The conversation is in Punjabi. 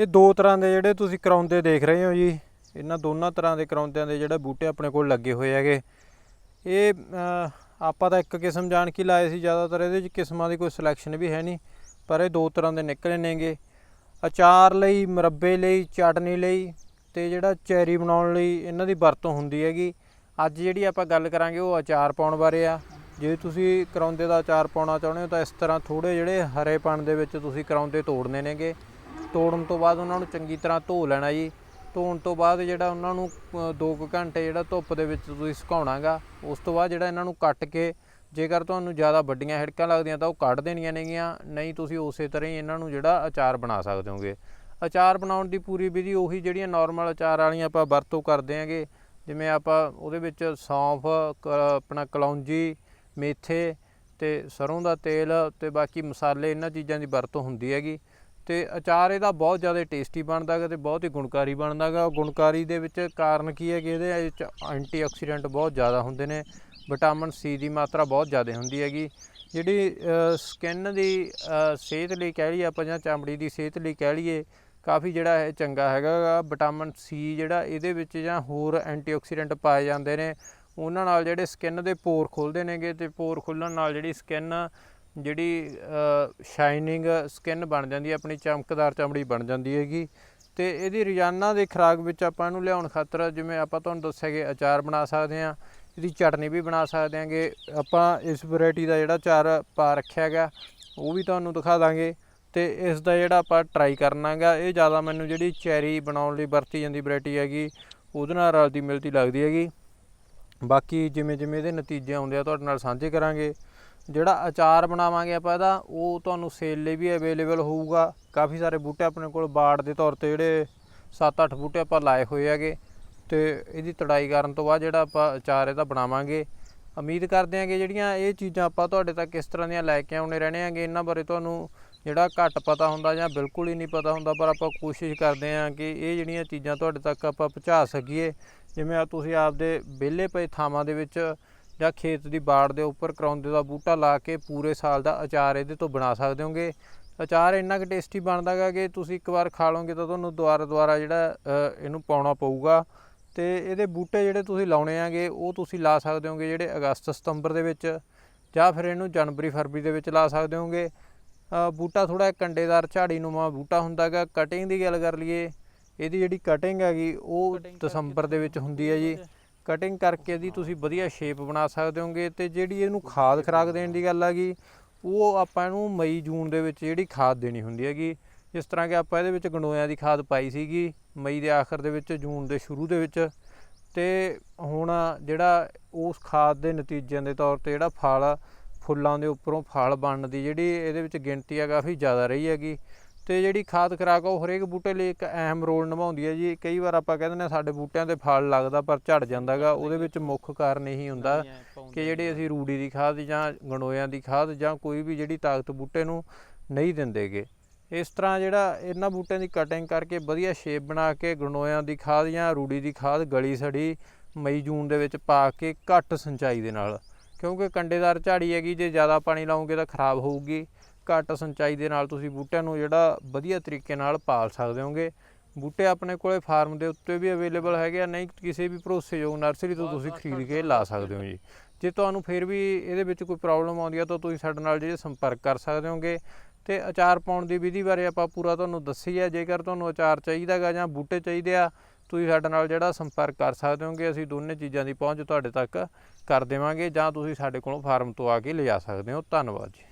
ਇਹ ਦੋ ਤਰ੍ਹਾਂ ਦੇ ਜਿਹੜੇ ਤੁਸੀਂ ਕਰਾਉਂਦੇ ਦੇਖ ਰਹੇ ਹੋ ਜੀ। ਇਹਨਾਂ ਦੋਨਾਂ ਤਰ੍ਹਾਂ ਦੇ ਕਰਾਉਂਦਿਆਂ ਦੇ ਜਿਹੜੇ ਬੂਟੇ ਆਪਣੇ ਕੋਲ ਲੱਗੇ ਹੋਏ ਹੈਗੇ। ਇਹ ਆਪਾਂ ਤਾਂ ਇੱਕ ਕਿਸਮ ਜਾਣ ਕੇ ਲਾਏ ਸੀ ਜ਼ਿਆਦਾਤਰ, ਇਹਦੇ ਵਿੱਚ ਕਿਸਮਾਂ ਦੀ ਕੋਈ ਸਿਲੈਕਸ਼ਨ ਵੀ ਹੈ ਨਹੀਂ, ਪਰ ਇਹ ਦੋ ਤਰ੍ਹਾਂ ਦੇ ਨਿਕਲੇ ਨੇਗੇ। ਅਚਾਰ ਲਈ, ਮੁਰੱਬੇ ਲਈ, ਚਟਨੀ ਲਈ ਤੇ ਜਿਹੜਾ ਚੈਰੀ ਬਣਾਉਣ ਲਈ ਇਹਨਾਂ ਦੀ ਵਰਤੋਂ ਹੁੰਦੀ ਹੈਗੀ। ਅੱਜ ਜਿਹੜੀ ਆਪਾਂ ਗੱਲ ਕਰਾਂਗੇ ਉਹ ਅਚਾਰ ਪਾਉਣ ਬਾਰੇ ਆ। ਜੇ ਤੁਸੀਂ ਕਰਾਉਂਦੇ ਦਾ ਅਚਾਰ ਪਾਉਣਾ ਚਾਹੁੰਦੇ ਹੋ ਤਾਂ ਇਸ ਤਰ੍ਹਾਂ ਥੋੜੇ ਜਿਹੜੇ ਹਰੇਪਣ ਦੇ ਵਿੱਚ ਤੁਸੀਂ ਕਰਾਉਂਦੇ ਤੋੜਨੇ ਨੇਗੇ। ਤੋੜਨ ਤੋਂ ਬਾਅਦ ਉਹਨਾਂ ਨੂੰ ਚੰਗੀ ਤਰ੍ਹਾਂ ਧੋ ਲੈਣਾ ਜੀ। ਧੋਣ ਤੋਂ ਬਾਅਦ ਜਿਹੜਾ ਉਹਨਾਂ ਨੂੰ 2 ਘੰਟੇ ਜਿਹੜਾ ਧੁੱਪ ਦੇ ਵਿੱਚ ਤੁਸੀਂ ਸੁਕਾਉਣਾਗਾ, ਉਸ ਤੋਂ ਬਾਅਦ ਜਿਹੜਾ ਇਹਨਾਂ ਨੂੰ ਕੱਟ ਕੇ ਜੇਕਰ ਤੁਹਾਨੂੰ ਜ਼ਿਆਦਾ ਵੱਡੀਆਂ ਹਿੜਕਾਂ ਲੱਗਦੀਆਂ ਤਾਂ ਉਹ ਕੱਢ ਦੇਣੀਆਂ ਨੇਗੀਆਂ, ਨਹੀਂ ਤੁਸੀਂ ਉਸੇ ਤਰ੍ਹਾਂ ਹੀ ਇਹਨਾਂ ਨੂੰ ਜਿਹੜਾ ਅਚਾਰ ਬਣਾ ਸਕਦੇ ਹੋਗੇ। ਅਚਾਰ ਬਣਾਉਣ ਦੀ ਪੂਰੀ ਵਿਧੀ ਉਹੀ ਜਿਹੜੀਆਂ ਨਾਰਮਲ ਅਚਾਰ ਵਾਲੀਆਂ ਆਪਾਂ ਵਰਤੋਂ ਕਰਦੇ ਆਂਗੇ, ਜਿਵੇਂ ਆਪਾਂ ਉਹਦੇ ਵਿੱਚ ਸੌਂਫ, ਕ- ਆਪਣਾ ਕਲੌਂਜੀ, ਮੇਥੇ ਤੇ ਸਰੋਂ ਦਾ ਤੇਲ ਤੇ ਬਾਕੀ ਮਸਾਲੇ ਇਹਨਾਂ ਚੀਜ਼ਾਂ ਦੀ ਵਰਤੋਂ ਹੁੰਦੀ ਹੈਗੀ। ਤੇ ਅਚਾਰ ਇਹਦਾ ਬਹੁਤ ਜ਼ਿਆਦਾ ਟੇਸਟੀ ਬਣਦਾ ਗਾ ਤੇ ਬਹੁਤ ਹੀ ਗੁਣਕਾਰੀ ਬਣਦਾ ਗਾ ਗੁਣਕਾਰੀ ਦੇ ਵਿੱਚ ਕਾਰਨ ਕੀ ਹੈ ਕਿ ਇਹਦੇ ਵਿੱਚ ਐਂਟੀਆਕਸੀਡੈਂਟ ਬਹੁਤ ਜ਼ਿਆਦਾ ਹੁੰਦੇ ਨੇ ਵਿਟਾਮਿਨ ਸੀ ਦੀ ਮਾਤਰਾ ਬਹੁਤ ਜ਼ਿਆਦਾ ਹੁੰਦੀ ਹੈਗੀ। ਜਿਹੜੀ ਸਕਿਨ ਦੀ ਸਿਹਤ ਲਈ ਕਹਿ ਲਈਏ ਆਪਾਂ ਜਾਂ ਚਮੜੀ ਦੀ ਸਿਹਤ ਲਈ ਕਹਿ ਲਈਏ, ਕਾਫੀ ਜਿਹੜਾ ਇਹ ਚੰਗਾ ਹੈਗਾ ਗਾ। ਵਿਟਾਮਿਨ ਸੀ ਜਿਹੜਾ ਇਹਦੇ ਵਿੱਚ ਜਾਂ ਹੋਰ ਐਂਟੀਆਕਸੀਡੈਂਟ ਪਾਏ ਜਾਂਦੇ ਨੇ। ਉਹਨਾਂ ਨਾਲ ਜਿਹੜੇ ਸਕਿਨ ਦੇ ਪੋਰ ਖੁੱਲਦੇ ਨੇਗੇ ਤੇ ਪੋਰ ਖੁੱਲਣ ਨਾਲ ਜਿਹੜੀ ਸਕਿਨ ਜਿਹੜੀ ਸ਼ਾਈਨਿੰਗ ਸਕਿਨ ਬਣ ਜਾਂਦੀ ਹੈ, ਆਪਣੀ ਚਮਕਦਾਰ ਚਮੜੀ ਬਣ ਜਾਂਦੀ ਹੈਗੀ। ਤੇ ਇਹਦੀ ਰੋਜ਼ਾਨਾ ਦੇ ਖੁਰਾਕ ਵਿੱਚ ਆਪਾਂ ਇਹਨੂੰ ਲਿਆਉਣ ਖਾਤਰ ਜਿਵੇਂ ਆਪਾਂ ਤੁਹਾਨੂੰ ਦੱਸਿਆ ਕਿ ਅਚਾਰ ਬਣਾ ਸਕਦੇ ਹਾਂ, ਇਹਦੀ ਚਟਨੀ ਵੀ ਬਣਾ ਸਕਦੇ ਹਾਂਗੇ ਆਪਾਂ ਇਸ ਵੈਰਾਈਟੀ ਦਾ ਜਿਹੜਾ ਅਚਾਰ ਪਾ ਰੱਖਿਆ ਹੈਗਾ, ਉਹ ਵੀ ਤੁਹਾਨੂੰ ਦਿਖਾ ਦਾਂਗੇ। ਤੇ ਇਸ ਦਾ ਜਿਹੜਾ ਆਪਾਂ ਟਰਾਈ ਕਰਨਾਗਾ ਇਹ ਜ਼ਿਆਦਾ ਮੈਨੂੰ ਜਿਹੜੀ ਚੈਰੀ ਬਣਾਉਣ ਲਈ ਵਰਤੀ ਜਾਂਦੀ ਵੈਰਾਈਟੀ ਹੈਗੀ, ਉਹਦੇ ਨਾਲ ਰਲਦੀ ਮਿਲਦੀ ਲੱਗਦੀ ਹੈਗੀ। ਬਾਕੀ ਜਿਵੇਂ ਜਿਵੇਂ ਇਹਦੇ ਨਤੀਜੇ ਆਉਂਦੇ ਆ, ਤੁਹਾਡੇ ਨਾਲ ਸਾਂਝੇ ਕਰਾਂਗੇ। ਜਿਹੜਾ ਅਚਾਰ ਬਣਾਵਾਂਗੇ ਆਪਾਂ ਇਹਦਾ, ਉਹ ਤੁਹਾਨੂੰ ਸੇਲ ਲਈ ਵੀ ਅਵੇਲੇਬਲ ਹੋਊਗਾ। ਕਾਫੀ ਸਾਰੇ ਬੂਟੇ ਆਪਣੇ ਕੋਲ ਬਾੜ ਦੇ ਤੌਰ ਤੇ ਜਿਹੜੇ 7-8 ਬੂਟੇ ਆਪਾਂ ਲਾਏ ਹੋਏ ਹੈਗੇ। ਤੇ ਇਹਦੀ ਤੜਾਈ ਕਰਨ ਤੋਂ ਬਾਅਦ ਜਿਹੜਾ ਆਪਾਂ ਅਚਾਰ ਇਹਦਾ ਬਣਾਵਾਂਗੇ। ਉਮੀਦ ਕਰਦੇ ਹਾਂ ਕਿ ਜਿਹੜੀਆਂ ਇਹ ਚੀਜ਼ਾਂ ਆਪਾਂ ਤੁਹਾਡੇ ਤੱਕ ਕਿਸ ਤਰ੍ਹਾਂ ਦੀਆਂ ਲੈ ਕੇ ਆਉਣੇ ਰਹਿਣੇ ਆਂਗੇ ਇਹਨਾਂ ਬਾਰੇ ਤੁਹਾਨੂੰ ਜਿਹੜਾ ਘੱਟ ਪਤਾ ਹੁੰਦਾ ਜਾਂ ਬਿਲਕੁਲ ਹੀ ਨਹੀਂ ਪਤਾ ਹੁੰਦਾ, ਪਰ ਆਪਾਂ ਕੋਸ਼ਿਸ਼ ਕਰਦੇ ਹਾਂ ਕਿ ਇਹ ਜਿਹੜੀਆਂ ਚੀਜ਼ਾਂ ਤੁਹਾਡੇ ਤੱਕ ਆਪਾਂ ਪਹੁੰਚਾ ਸਕੀਏ। ਜਿਵੇਂ ਆ ਤੁਸੀਂ ਆਪਦੇ ਵਿਹਲੇ ਪਏ ਥਾਵਾਂ ਦੇ ਵਿੱਚ ਜਾਂ ਖੇਤ ਦੀ ਬਾੜ ਦੇ ਉੱਪਰ ਕਰਾਉਂਦੇ ਦਾ ਬੂਟਾ ਲਾ ਕੇ ਪੂਰੇ ਸਾਲ ਦਾ ਅਚਾਰ ਇਹਦੇ ਤੋਂ ਬਣਾ ਸਕਦੇ ਹੋਗੇ। ਅਚਾਰ ਇੰਨਾ ਕੁ ਟੇਸਟੀ ਬਣਦਾ ਗਾ ਕਿ ਤੁਸੀਂ ਇੱਕ ਵਾਰ ਖਾ ਲਓਗੇ ਤਾਂ ਤੁਹਾਨੂੰ ਦੁਬਾਰਾ ਦੁਬਾਰਾ ਜਿਹੜਾ ਇਹਨੂੰ ਪਾਉਣਾ ਪਊਗਾ। ਤੇ ਇਹਦੇ ਬੂਟੇ ਜਿਹੜੇ ਤੁਸੀਂ ਲਾਉਣੇ ਆਗੇ ਉਹ ਤੁਸੀਂ ਲਾ ਸਕਦੇ ਹੋਗੇ ਜਿਹੜੇ ਅਗਸਤ ਸਤੰਬਰ ਦੇ ਵਿੱਚ ਜਾਂ ਫਿਰ ਇਹਨੂੰ ਜਨਵਰੀ ਫਰਵਰੀ ਦੇ ਵਿੱਚ ਲਾ ਸਕਦੇ ਹੋਗੇ। ਬੂਟਾ ਥੋੜਾ ਕੰਡੇਦਾਰ ਝਾੜੀ ਨੂੰਮਾ ਬੂਟਾ ਹੁੰਦਾਗਾ ਕਟਿੰਗ ਦੀ ਗੱਲ ਕਰ ਲਈਏ ਇਹਦੀ ਜਿਹੜੀ ਕਟਿੰਗ ਹੈਗੀ ਉਹ ਦਸੰਬਰ ਦੇ ਵਿੱਚ ਹੁੰਦੀ ਹੈ ਜੀ। ਕਟਿੰਗ ਕਰਕੇ ਇਹਦੀ ਤੁਸੀਂ ਵਧੀਆ ਸ਼ੇਪ ਬਣਾ ਸਕਦੇ ਹੋਗੇ ਤੇ ਜਿਹੜੀ ਇਹਨੂੰ ਖਾਦ ਖਰਾਕ ਦੇਣ ਦੀ ਗੱਲ ਹੈਗੀ ਉਹ ਆਪਾਂ ਨੂੰ ਮਈ, ਜੂਨ ਦੇ ਵਿੱਚ ਜਿਹੜੀ ਖਾਦ ਦੇਣੀ ਹੁੰਦੀ ਹੈਗੀ, ਜਿਸ ਤਰ੍ਹਾਂ ਕਿ ਆਪਾਂ ਇਹਦੇ ਵਿੱਚ ਗੰਡੋਇਆਂ ਦੀ ਖਾਦ ਪਾਈ ਸੀਗੀ, ਮਈ ਦੇ ਆਖਰ ਦੇ ਵਿੱਚ, ਜੂਨ ਦੇ ਸ਼ੁਰੂ ਦੇ ਵਿੱਚ, ਤੇ ਹੁਣ ਜਿਹੜਾ ਉਸ ਖਾਦ ਦੇ ਨਤੀਜਿਆਂ ਦੇ ਤੌਰ ਤੇ ਜਿਹੜਾ ਫਲ ਫੁੱਲਾਂ ਦੇ ਉੱਪਰੋਂ ਫਲ ਬਣਨ ਦੀ ਜਿਹੜੀ ਇਹਦੇ ਵਿੱਚ ਗਿਣਤੀ ਆ ਕਾਫੀ ਜ਼ਿਆਦਾ ਰਹੀ ਹੈਗੀ ਤੇ ਜਿਹੜੀ ਖਾਦ ਖੁਰਾਕ ਉਹ ਹਰੇਕ ਬੂਟੇ ਲਈ ਇੱਕ ਅਹਿਮ ਰੋਲ ਨਿਭਾਉਂਦੀ ਹੈ ਜੀ। ਕਈ ਵਾਰ ਆਪਾਂ ਕਹਿੰਦੇ ਨੇ ਸਾਡੇ ਬੂਟਿਆਂ ਤੇ ਫਲ ਲੱਗਦਾ ਪਰ ਝੜ ਜਾਂਦਾਗਾ ਉਹਦੇ ਵਿੱਚ ਮੁੱਖ ਕਾਰਨ ਇਹੀ ਹੁੰਦਾ ਕਿ ਜਿਹੜੀ ਅਸੀਂ ਰੂੜੀ ਦੀ ਖਾਦ ਜਾਂ ਗੰਡੋਇਆਂ ਦੀ ਖਾਦ ਜਾਂ ਕੋਈ ਵੀ ਜਿਹੜੀ ਤਾਕਤ ਬੂਟੇ ਨੂੰ ਨਹੀਂ ਦਿੰਦੇਗੇ ਇਸ ਤਰ੍ਹਾਂ ਜਿਹੜਾ ਇਹਨਾਂ ਬੂਟਿਆਂ ਦੀ ਕਟਿੰਗ ਕਰਕੇ ਵਧੀਆ ਸ਼ੇਪ ਬਣਾ ਕੇ ਗੰਡੋਇਆਂ ਦੀ ਖਾਦ ਜਾਂ ਰੂੜੀ ਦੀ ਖਾਦ ਗਲੀ ਸੜੀ ਮਈ ਜੂਨ ਦੇ ਵਿੱਚ ਪਾ ਕੇ ਘੱਟ ਸਿੰਚਾਈ ਦੇ ਨਾਲ। ਕਿਉਂਕਿ ਕੰਡੇਦਾਰ ਝਾੜੀ ਹੈਗੀ ਜੇ ਜ਼ਿਆਦਾ ਪਾਣੀ ਲਾਓਗੇ ਤਾਂ ਖਰਾਬ ਹੋਊਗੀ। ਘੱਟ ਸਿੰਚਾਈ ਦੇ ਨਾਲ ਤੁਸੀਂ ਬੂਟਿਆਂ ਨੂੰ ਜਿਹੜਾ ਵਧੀਆ ਤਰੀਕੇ ਨਾਲ ਪਾਲ ਸਕਦੇ ਹੋਗੇ। ਬੂਟੇ ਆਪਣੇ ਕੋਲੇ ਫਾਰਮ ਦੇ ਉੱਤੇ ਵੀ ਅਵੇਲੇਬਲ ਹੈਗੇ ਆ, ਨਹੀਂ ਕਿਸੇ ਵੀ ਭਰੋਸੇਯੋਗ ਨਰਸਰੀ ਤੋਂ ਤੁਸੀਂ ਖਰੀਦ ਕੇ ਲਾ ਸਕਦੇ ਹੋ ਜੀ। ਜੇ ਤੁਹਾਨੂੰ ਫਿਰ ਵੀ ਇਹਦੇ ਵਿੱਚ ਕੋਈ ਪ੍ਰੋਬਲਮ ਆਉਂਦੀ ਆ ਤਾਂ ਤੁਸੀਂ ਸਾਡੇ ਨਾਲ ਜਿਹੜੇ ਸੰਪਰਕ ਕਰ ਸਕਦੇ ਹੋਗੇ ਤੇ ਅਚਾਰ ਪਾਉਣ ਦੀ ਵਿਧੀ ਬਾਰੇ ਆਪਾਂ ਪੂਰਾ ਤੁਹਾਨੂੰ ਦੱਸੀ ਹੈ ਜੇਕਰ ਤੁਹਾਨੂੰ ਅਚਾਰ ਚਾਹੀਦਾਗਾ ਜਾਂ ਬੂਟੇ ਚਾਹੀਦੇ ਆ, ਤੁਸੀਂ ਸਾਡੇ ਨਾਲ ਜਿਹੜਾ ਸੰਪਰਕ ਕਰ ਸਕਦੇ ਹੋਗੇ, ਅਸੀਂ ਦੋਨੇ ਚੀਜ਼ਾਂ ਦੀ ਪਹੁੰਚ ਤੁਹਾਡੇ ਤੱਕ ਕਰ ਦੇਵਾਂਗੇ ਜਾਂ ਤੁਸੀਂ ਸਾਡੇ ਕੋਲੋਂ ਫਾਰਮ ਤੋਂ ਆ ਕੇ ਲਿਜਾ ਸਕਦੇ ਹੋ। ਧੰਨਵਾਦ ਜੀ।